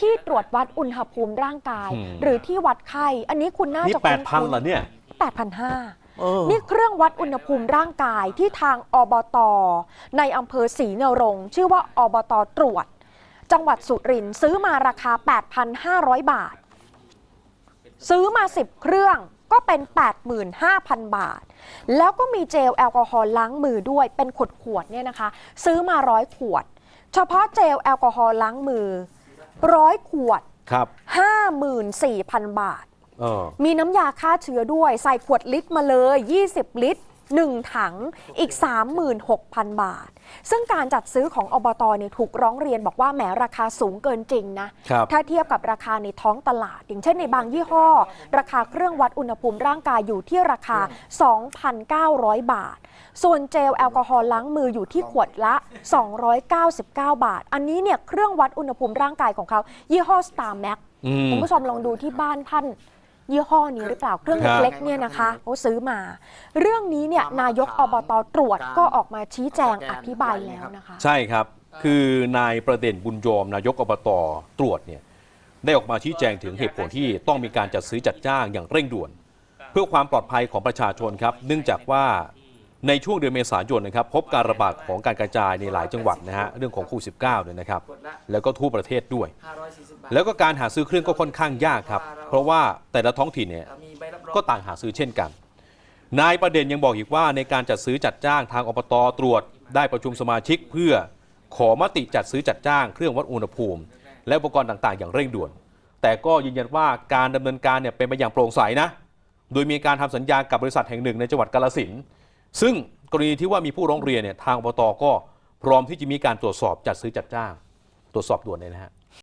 ที่ตรวจวัดอุณหภูมิร่างกาย อืม หรือที่วัดไข้ อันนี้คุณน่านี่จะแปคุ้ดนพันเหรอเนี่ย แปดพันห้า เออ นี่เครื่องวัดอุณหภูมิร่างกายที่ทางอบต ในอำเภอศรีนรงค์ชื่อว่าอบตตรวจ จังหวัดสุรินทร์ซื้อมาราคา 8,500 บาท ซื้อมา 10 เครื่องก็เป็น 85,000 บาท แล้วก็มีเจลแอลกอฮอล์ล้างมือด้วยเป็นขวดขวดๆเนี่ยนะคะ ซื้อมาร้อยขวด เฉพาะเจลแอลกอฮอล์ล้างมือ ร้อยขวดครับ54,000บาทเออมีน้ำยาฆ่าเชื้อด้วย ใส่ขวดลิตรมาเลย 20 ลิตร 1 ถังอีก 36,000 บาท ซึ่งการจัดซื้อของอบตเนี่ยถูกร้องเรียนบอกว่าแหมราคาสูงเกินจริงนะครับถ้าเทียบกับราคาในท้องตลาด อย่างเช่นในบางยี่ห้อ ราคาเครื่องวัดอุณหภูมิร่างกายอยู่ที่ราคา 2,900 บาท ส่วนเจลแอลกอฮอล์ล้างมืออยู่ที่ขวดละ 299 บาท อันนี้เนี่ยเครื่องวัดอุณหภูมิร่างกายของเขายี่ห้อ Star Max อืมคุณผู้ชมลองดูที่บ้านท่าน ยี่ห้อนี้หรือเปล่าเครื่องครับเล็กๆเนี่ยนะคะเขาซื้อมา เรื่องนี้เนี่ยนายกอบตตรวจก็ออกมาชี้แจงอธิบายแล้วนะคะ ใช่ครับ คือนายประเด็นบุญโยมนายกอบตตรวจเนี่ยได้ออกมาชี้แจงถึงเหตุผลที่ต้องมีการจัดซื้อจัดจ้างอย่างเร่งด่วน เพื่อความปลอดภัยของประชาชนครับ เนื่องจากว่าในช่วงเดือนเมษายนนะครับพบการระบาดของการกระจายในหลายจังหวัดนะฮะเรื่องของโควิด 19 เนี่ยนะครับแล้วก็ทั่วประเทศด้วย แล้วก็การหาซื้อเครื่องก็ค่อนข้างยากครับ เพราะว่าแต่ละท้องถิ่นเนี่ยก็ต่างหาซื้อเช่นกัน นายประเด็นยังบอกอีกว่าในการจัดซื้อจัดจ้างทางอบตตรวจ ได้ประชุมสมาชิกเพื่อขอมติจัดซื้อจัดจ้างเครื่องวัดอุณหภูมิ และอุปกรณ์ต่างๆ อย่างเร่งด่วน แต่ก็ยืนยันว่าการดำเนินการเนี่ยเป็นไปอย่างโปร่งใสนะ โดยมีการทำสัญญากับบริษัทแห่งหนึ่งในจังหวัดกาลสินธุ์ซึ่งกรณีที่ว่ามีผู้ร้องเรียนเนี่ยทางอบตก็พร้อมที่จะมีการตรวจสอบจัดซื้อจัดจ้าง ตรวจสอบด่วนเลยนะฮะ